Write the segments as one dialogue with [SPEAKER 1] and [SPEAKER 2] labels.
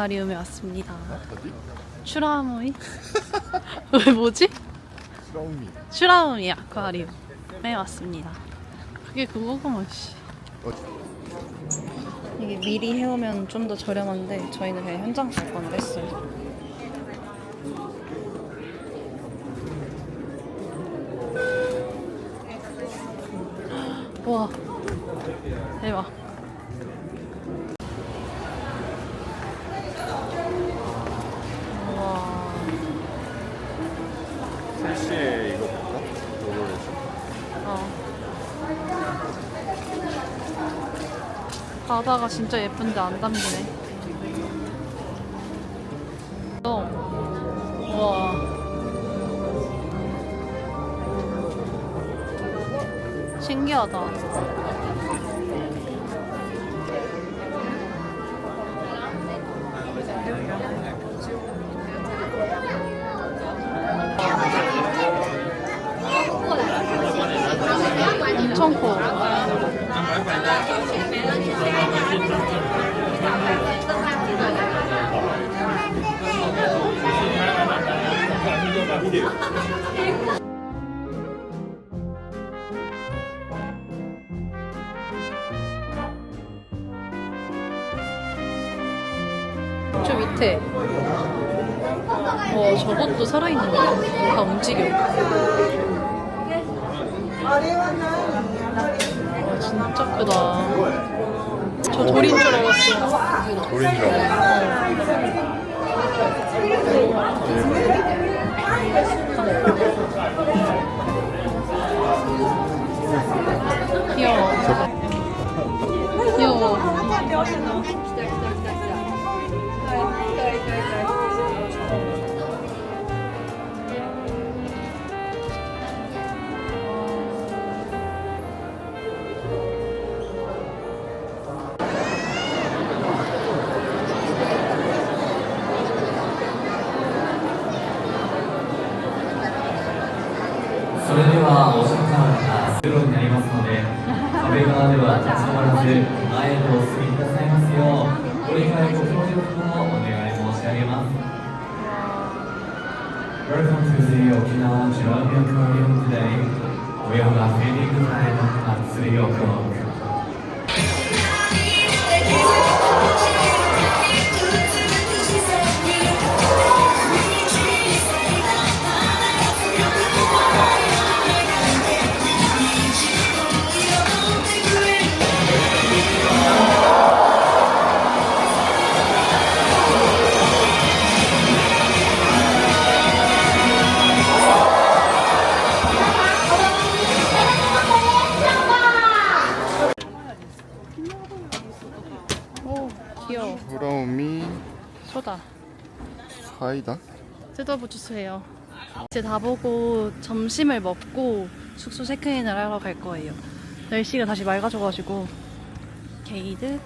[SPEAKER 1] 아쿠아리움에 왔습니다.
[SPEAKER 2] 어디?
[SPEAKER 1] 추라모이? 왜 뭐지?
[SPEAKER 2] 수라우미
[SPEAKER 1] 추라모이 아쿠아리움에 왔습니다. 그게 그거구먼 씨. 이게 미리 해오면 좀 더 저렴한데 저희는 그냥 현장 출판을 했어요. 바다가 진짜 예쁜데 안 담기네. 어. 와. 신기하다. 엄청 커. 와 저것도 살아있는 거야. 다 움직여. 와 진짜 크다. 저 돌인 줄 알았어.
[SPEAKER 2] 돌인 줄 알았어
[SPEAKER 1] 귀여워. 귀여워「 주세요. 이제 다 보고 점심을 먹고 숙소 체크인을 하러 갈 거예요. 날씨가 다시 맑아져가지고. 게이드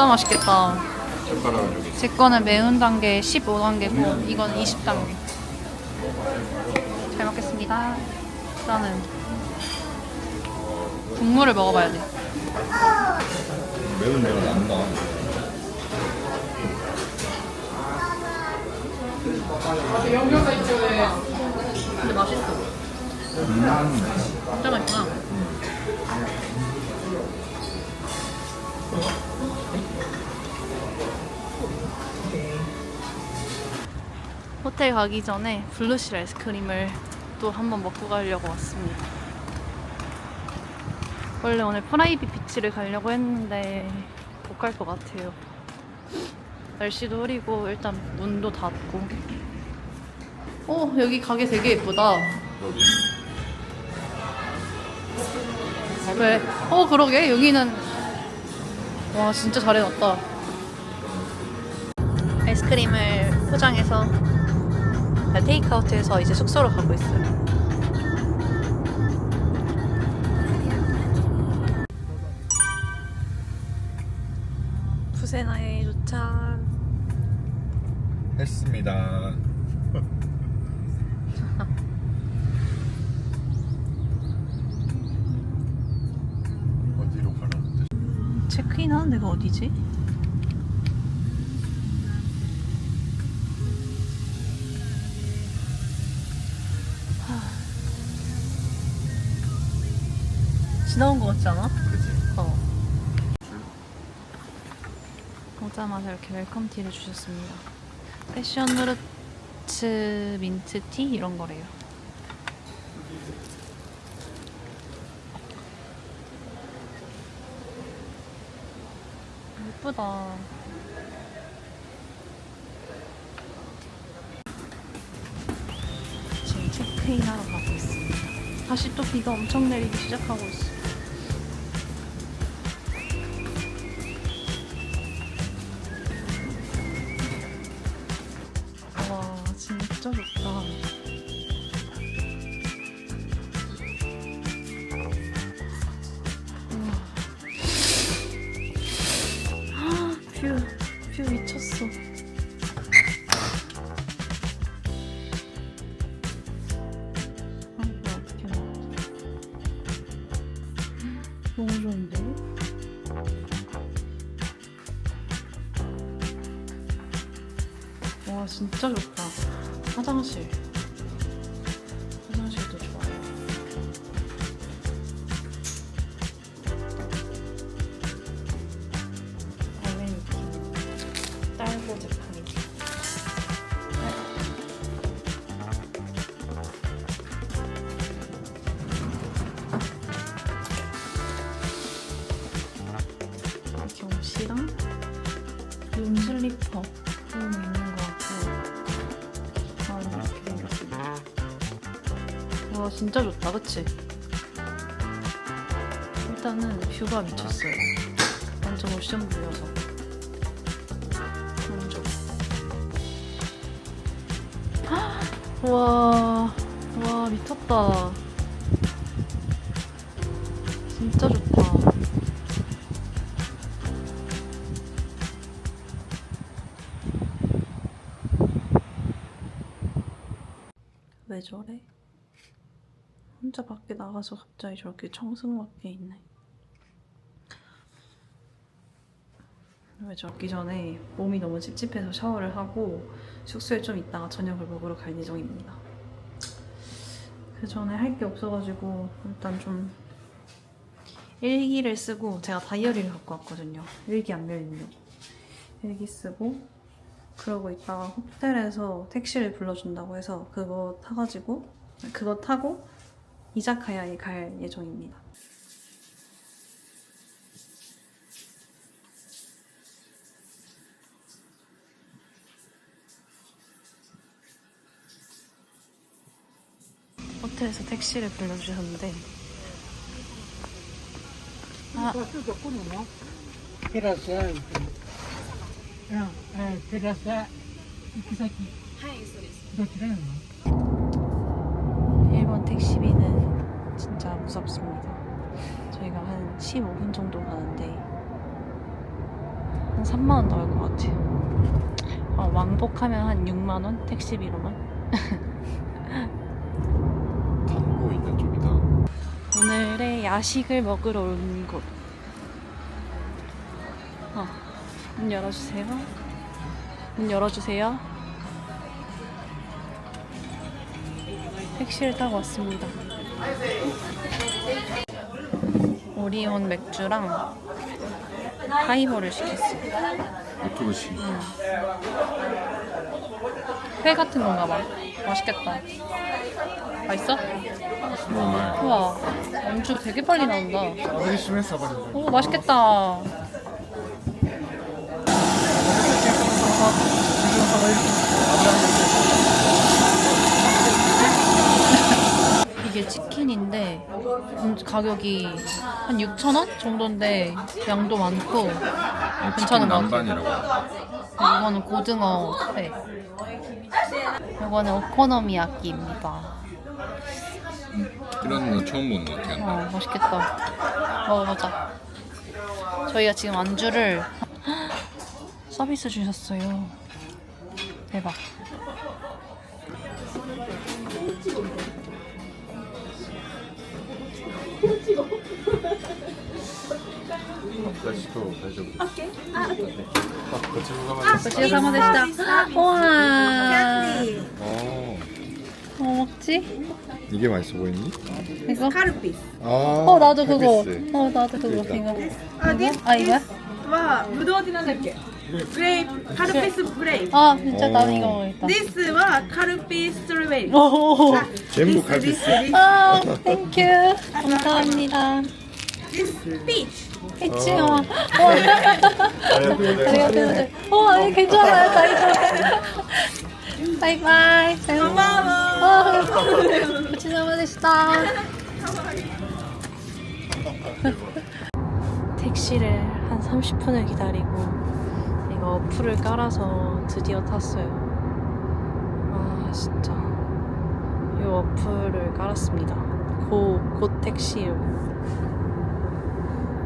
[SPEAKER 1] 진짜 맛있겠다.
[SPEAKER 2] 여기
[SPEAKER 1] 제 거는 매운 단계 15단계고 이건 20단계. 잘 먹겠습니다. 나는 국물을 먹어봐야 돼.
[SPEAKER 2] 매운 매운 안 나.
[SPEAKER 1] 근데 맛있어. 진짜 맛있구나 호텔 가기 전에 블루실 아이스크림을 또 한번 먹고 가려고 왔습니다. 원래 오늘 프라이빗 비치를 가려고 했는데 못 갈 것 같아요. 날씨도 흐리고 일단 문도 닫고. 어 여기 가게 되게 예쁘다.
[SPEAKER 2] 여기
[SPEAKER 1] 왜? 어 그러게 여기는 와 진짜 잘 해놨다. 아이스크림을 포장해서 네, 테이크아웃해서 이제 숙소로 가고 있어요. 부세나에 도착.
[SPEAKER 2] 했습니다. 어디로 가라는데?
[SPEAKER 1] 체크인 하는 데가 어디지? 지나온 것 같지 않아?
[SPEAKER 2] 그지?
[SPEAKER 1] 어. 오자마자 이렇게 웰컴티를 주셨습니다. 패션 후르츠 민트티 이런 거래요. 예쁘다. 지금 체크인 하러 가고 있습니다. 다시 또 비가 엄청 내리기 시작하고 있어. 좋다 그치? 일단은 뷰가 미쳤어요 완전 오션 뷰여서 헉! 와, 와 미쳤다 진짜 좋다 왜 저래? 혼자 밖에 나가서 갑자기 저렇게 청승맞게 있네. 왜 저기 전에 몸이 너무 찝찝해서 샤워를 하고 숙소에 좀 있다가 저녁을 먹으러 갈 예정입니다. 그 전에 할 게 없어가지고 일단 좀 일기를 쓰고 제가 다이어리를 갖고 왔거든요. 일기 안 멸리려고. 일기 쓰고 그러고 있다가 호텔에서 택시를 불러준다고 해서 그거 타가지고 그거 타고 이자카야에 갈 예정입니다. 호텔에서 택시를 불러주셨는데 아,
[SPEAKER 3] テラスは、うん、えテラスは行き先。はい、そうです。どちらなの？
[SPEAKER 1] 택시비는 진짜 무섭습니다. 저희가 한 15분 정도 가는데 한 3만 원 나올 것 같아요. 어, 왕복하면 한 6만 원 택시비로만.
[SPEAKER 2] 단고 있는 쪽이다.
[SPEAKER 1] 오늘의 야식을 먹으러 온 곳. 어, 문 열어주세요. 문 열어주세요. 택시를 타고 왔습니다. 오리온 맥주랑 하이볼을 시켰어요.
[SPEAKER 2] 오토로시.
[SPEAKER 1] 회 같은 건가 봐. 맛있겠다. 맛있어?
[SPEAKER 2] 정말.
[SPEAKER 1] 우와, 안주 되게 빨리 나온다.
[SPEAKER 2] 아들이 심했어 버리.
[SPEAKER 1] 오 맛있겠다. 이게 치킨인데 음, 가격이 한 6천 원 정도인데 양도 많고 괜찮은 것 같아요.
[SPEAKER 2] 남반이라고.
[SPEAKER 1] 이거는 고등어 회. 이거는 오코노미야끼입니다.
[SPEAKER 2] 이런 거 처음 보는 것 같아요.
[SPEAKER 1] 어, 맛있겠다. 먹어보자. 저희가 지금 안주를 서비스 주셨어요. 대박.
[SPEAKER 2] 다시도 다시 오케이. 아, 고치소 사마.
[SPEAKER 1] ごちそうさまでした。わ
[SPEAKER 2] 어,
[SPEAKER 1] 뭐 먹지?
[SPEAKER 2] 이게 맛있어 보이니?
[SPEAKER 1] 이거?
[SPEAKER 4] 카르피스
[SPEAKER 2] 아,
[SPEAKER 1] 어 나도 그거.
[SPEAKER 2] 헬피스.
[SPEAKER 1] 어 나도 그거.
[SPEAKER 2] 그러니까.
[SPEAKER 1] 이거.
[SPEAKER 4] あで
[SPEAKER 1] 아 이거야?
[SPEAKER 4] はブドウってな grape, carpis grape.
[SPEAKER 1] 아 진짜 나는 이거 먹겠다.
[SPEAKER 4] This one, carpis grape.
[SPEAKER 1] 오.
[SPEAKER 2] 전부 This, this, 갈비스.
[SPEAKER 1] this, 아 땡큐 감사합니다.
[SPEAKER 4] this peach.
[SPEAKER 1] 했지 어. 어. 어. 내가 그래서 어 아니 괜찮아요 다 이거. 바이바이 잘 먹어. 고마워. 고마워 택시를 한 30분을 기다리고 어플을 깔아서 드디어 탔어요. 아 진짜 이 어플을 깔았습니다. 고, 고 택시요.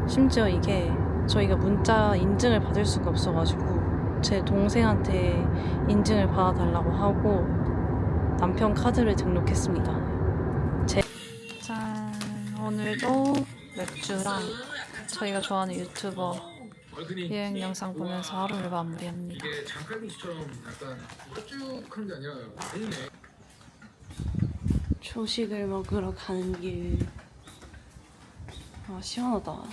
[SPEAKER 1] 심지어 이게 저희가 문자 인증을 받을 수가 없어가지고 제 동생한테 인증을 받아달라고 하고 남편 카드를 등록했습니다. 제... 짠 오늘도 맥주랑 저희가 좋아하는 유튜버 여행 영상 보면서 하루를 마무리합니다. 조식을 먹으러 가는 길. 아 시원하다.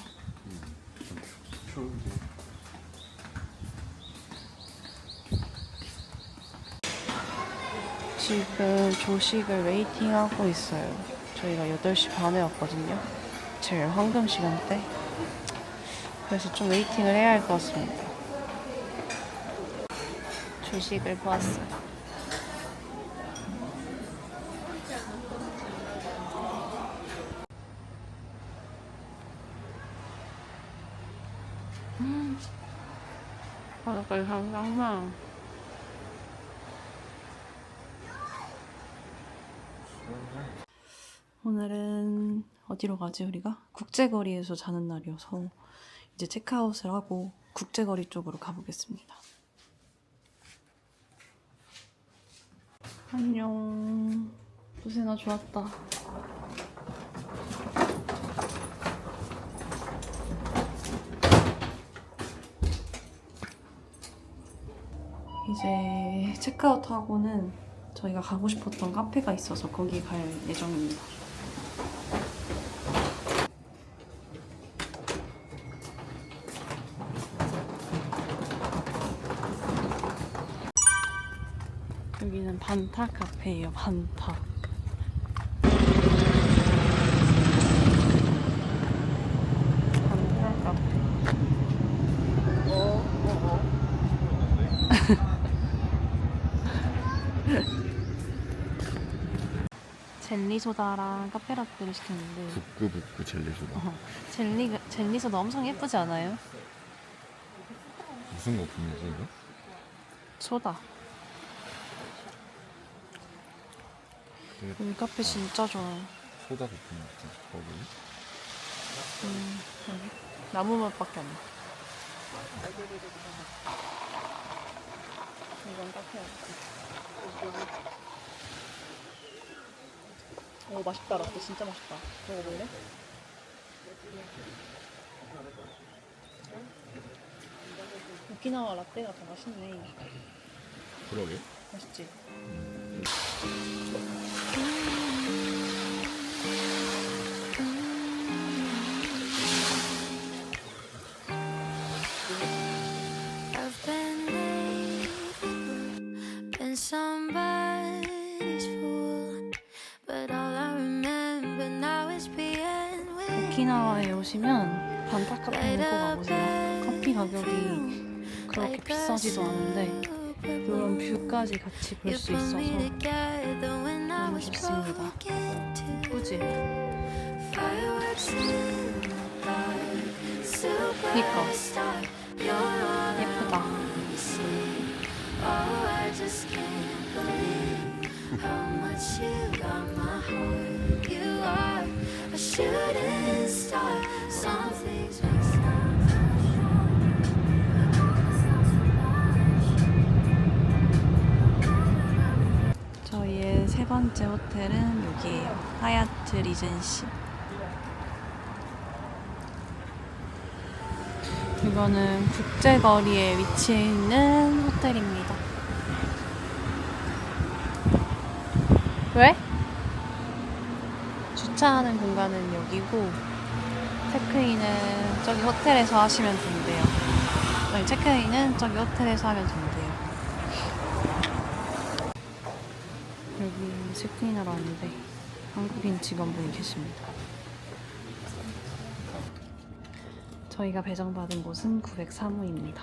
[SPEAKER 1] 지금 조식을 웨이팅하고 있어요. 저희가 8시 반에 왔거든요. 제일 황금 시간대. 그래서 좀 웨이팅을 해야 할 것 같습니다. 조식을 보았어요. 바닷가에 상상만. 오늘은 어디로 가지 우리가? 국제거리에서 자는 날이어서 이제 체크아웃을 하고 국제거리 쪽으로 가보겠습니다. 안녕. 부세나 좋았다. 이제 체크아웃하고는 저희가 가고 싶었던 카페가 있어서 거기 갈 예정입니다. 반타 카페예요. 반타. 반타 카페. 젤리 소다랑 카페라떼를 시켰는데
[SPEAKER 2] 부끄부끄 젤리소다.
[SPEAKER 1] 어, 젤리 젤리 소다 엄청 예쁘지 않아요?
[SPEAKER 2] 무슨 거품이지 이거?
[SPEAKER 1] 소다.
[SPEAKER 2] 되게
[SPEAKER 1] 여기 카페 진짜 좋아요.
[SPEAKER 2] 소다 거품 같은 거기.
[SPEAKER 1] 나무 맛밖에 안 나. 이건 카페야. 오 맛있다 라떼 진짜 맛있다. 먹어볼래? 오키나와 라떼가 더 맛있네.
[SPEAKER 2] 그러게.
[SPEAKER 1] 맛있지?
[SPEAKER 5] I've
[SPEAKER 1] 오키나와에 오시면 반타 카페는 꼭 와보세요. 커피 가격이 그렇게 비싸지도 않은데 이런 뷰까지 같이 볼 수 있어서 너무 좋습니다. 그지?
[SPEAKER 5] 그니까
[SPEAKER 1] 예쁘다. 저희의 세 번째 호텔은 여기에요. 하얏트 리젠시. 이거는 국제거리에 위치해 있는 호텔입니다. 왜? 주차하는 공간은 여기고 체크인은 저기 호텔에서 하시면 된대요. 아니, 체크인은 저기 호텔에서 하면 된대요. 여기 체크인하러 왔는데 한국인 직원분이 계십니다. 저희가 배정받은 곳은 903호입니다.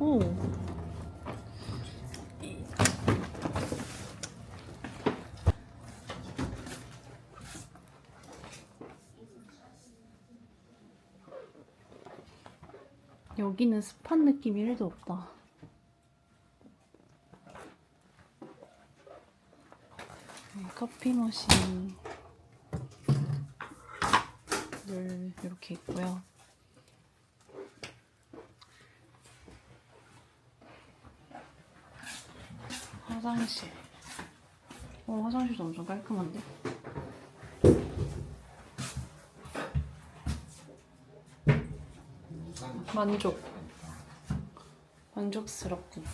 [SPEAKER 1] 오. 여기는 습한 느낌이 1도 없다. 네, 커피 머신이 늘 이렇게 있고요. 화장실. 어, 화장실도 엄청 깔끔한데? 만족. 만족스럽군.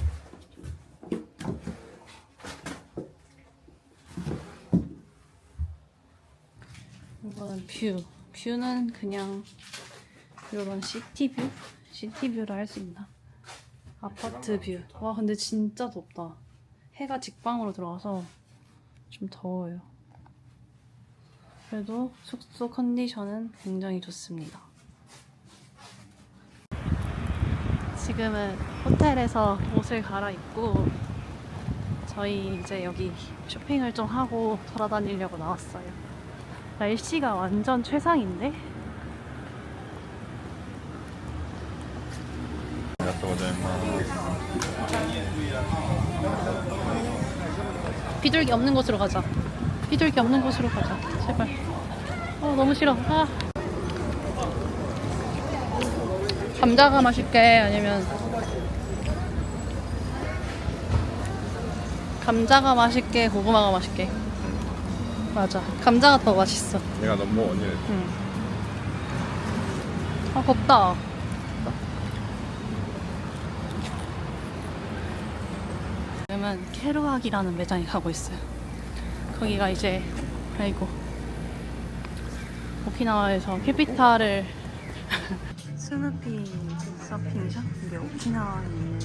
[SPEAKER 1] 이거는 뷰. 뷰는 그냥 이런 시티뷰? 시티뷰를 할수 있나? 아파트 뷰. 와, 근데 진짜 덥다. 해가 직방으로 들어와서 좀 더워요. 그래도 숙소 컨디션은 굉장히 좋습니다. 지금은 호텔에서 옷을 갈아입고 저희 이제 여기 쇼핑을 좀 하고 돌아다니려고 나왔어요. 날씨가 완전 최상인데?
[SPEAKER 2] ありがとうございます。
[SPEAKER 1] 비둘기 없는 곳으로 가자. 비둘기 없는 곳으로 가자. 제발. 어, 너무 싫어. 아. 감자가 맛있게 아니면 감자가 맛있게 고구마가 맛있게. 맞아. 감자가 더 맛있어.
[SPEAKER 2] 내가 너무 언니
[SPEAKER 1] 응. 아 덥다. 지금은 캐루악이라는 매장에 가고 있어요. 거기가 이제 아이고 오키나와에서 캐피탈을 스누피 서핑샵? 이게 오키나와에 있는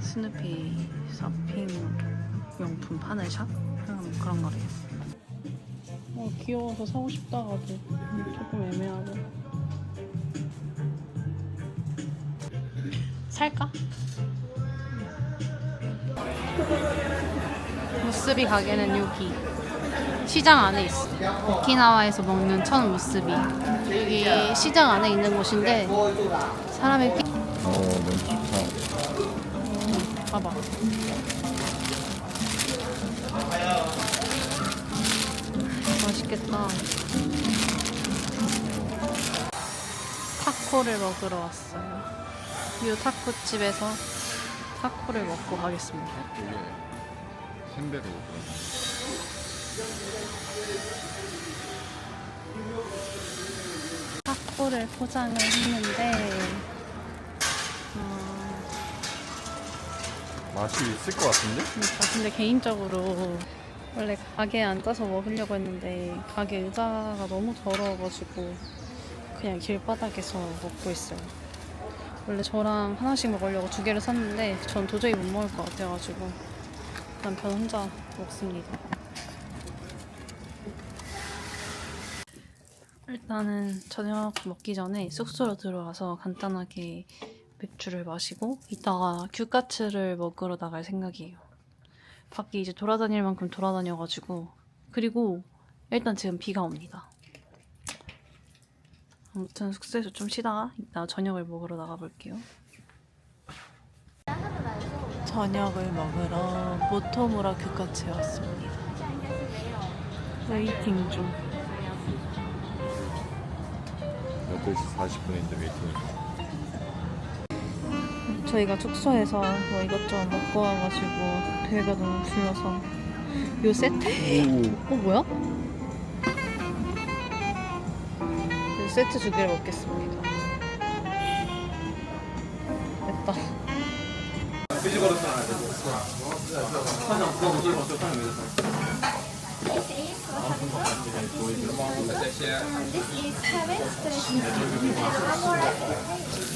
[SPEAKER 1] 스누피 서핑 용품 파는 샵? 그런, 그런 거래요. 어, 귀여워서 사고 싶다가도 조금 애매하고. 살까? 무스비 가게는 여기 시장 안에 있어. 오키나와에서 먹는 첫 무스비. 여기 시장 안에 있는 곳인데 사람이 타코를 먹으러 왔어요. 이 타코 집에서 타코를 먹고 가겠습니다.
[SPEAKER 2] 이게 생대로
[SPEAKER 1] 타코를 포장을 했는데 어,
[SPEAKER 2] 맛이 있을 것 같은데?
[SPEAKER 1] 아, 근데 개인적으로 원래 가게에 앉아서 먹으려고 했는데 가게 의자가 너무 더러워가지고 그냥 길바닥에서 먹고 있어요. 원래 저랑 하나씩 먹으려고 두 개를 샀는데 전 도저히 못 먹을 것 같아가지고 남편 혼자 먹습니다. 일단은 저녁 먹기 전에 숙소로 들어와서 간단하게 맥주를 마시고 이따가 규카츠를 먹으러 나갈 생각이에요. 밖에 이제 돌아다닐 만큼 돌아다녀가지고 그리고 일단 지금 비가 옵니다. 아무튼 숙소에서 좀 쉬다가 이따 저녁을 먹으러 나가볼게요. 저녁을 먹으러 모토무라 규카츠에 왔습니다. 웨이팅 중.
[SPEAKER 2] 8시 40분인데 웨이팅이
[SPEAKER 1] 저희가 숙소에서 뭐 이것저것 먹고 와가지고 배가 너무 불러서 요 세트? 어 뭐야? 요 세트 두 개를 먹겠습니다. 됐다.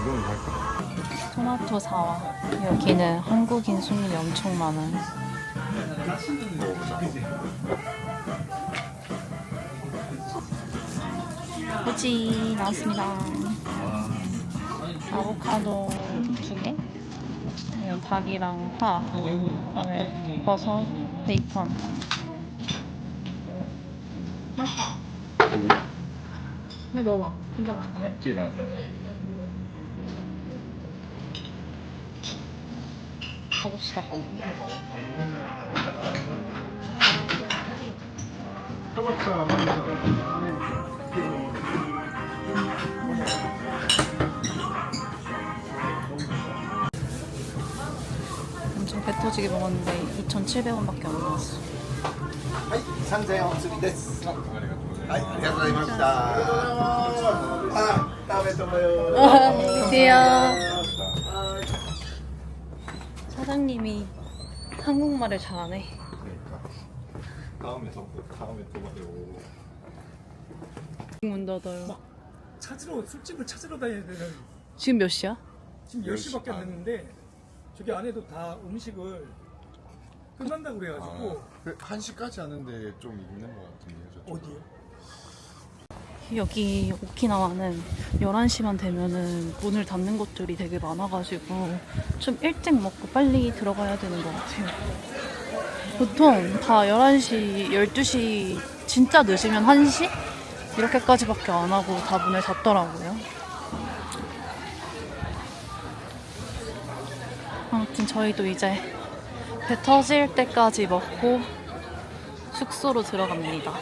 [SPEAKER 2] 이건 갈까?
[SPEAKER 1] 토마토 사와. 여기는 한국인 손님이 엄청 많아요. 후지 나왔습니다. 아보카도. 그리고 닭이랑 파. 그다음에 버섯, 베이컨. 네, 먹어봐. 진짜 맛있어.
[SPEAKER 2] 맵지랑
[SPEAKER 1] 가봅시다. 엄청 배 터지게 먹었는데 2,700원밖에 안 나왔어.
[SPEAKER 6] はい、三千円お釣りです。はい、ありがとうございました。あ、食べてもよ。
[SPEAKER 1] 안녕하세요. 사장님이 한국말을 잘하네.
[SPEAKER 2] 그러니까 다음에 더 다음에 또 봐요
[SPEAKER 1] 문 닫아요.
[SPEAKER 7] 찾으러 술집을 찾으러 다녀야 되는
[SPEAKER 1] 지금 몇 시야?
[SPEAKER 7] 지금 10시밖에 안 됐는데 저기 안에도 다 음식을 끝난다고 그래가지고
[SPEAKER 2] 그 1시까지 하는데 좀 있는 것 같은데요 저쪽
[SPEAKER 7] 어디요?
[SPEAKER 1] 여기 오키나와는 11시만 되면은 문을 닫는 곳들이 되게 많아가지고 좀 일찍 먹고 빨리 들어가야 되는 것 같아요. 보통 다 11시, 12시, 진짜 늦으면 1시? 이렇게까지밖에 안 하고 다 문을 닫더라고요. 아무튼 저희도 이제 배 터질 때까지 먹고 숙소로 들어갑니다.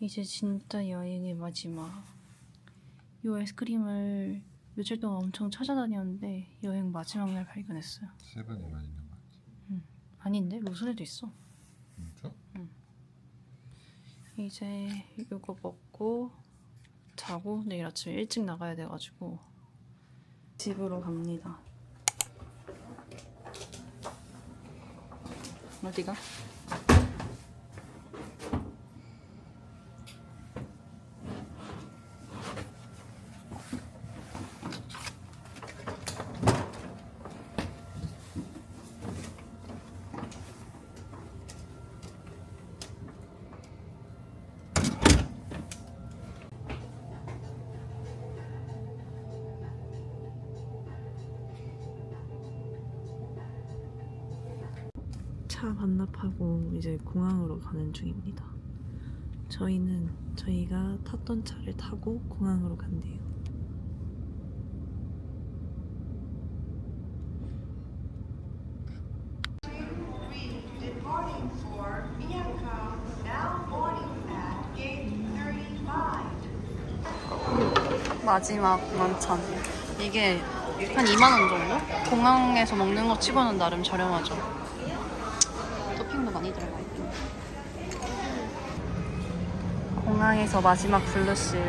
[SPEAKER 1] 이제 진짜 여행의 마지막. 이 아이스크림을 며칠 동안 엄청 찾아다녔는데 여행 마지막 날 발견했어요.
[SPEAKER 2] 세븐에만 있는 것 같지
[SPEAKER 1] 아닌데 로선에도 있어.
[SPEAKER 2] 진짜?
[SPEAKER 1] 이제 이거 먹고 자고 내일 아침에 일찍 나가야 돼가지고 집으로 갑니다. 어디 차 반납하고 이제 공항으로 가는 중입니다. 저희는 저희가 탔던 차를 타고 공항으로 간대요. 마지막 만찬. 이게 한 2만 원 정도? 공항에서 먹는 거 치고는 나름 저렴하죠. 토핑도 많이 들어가 있고. 공항에서 마지막 블루실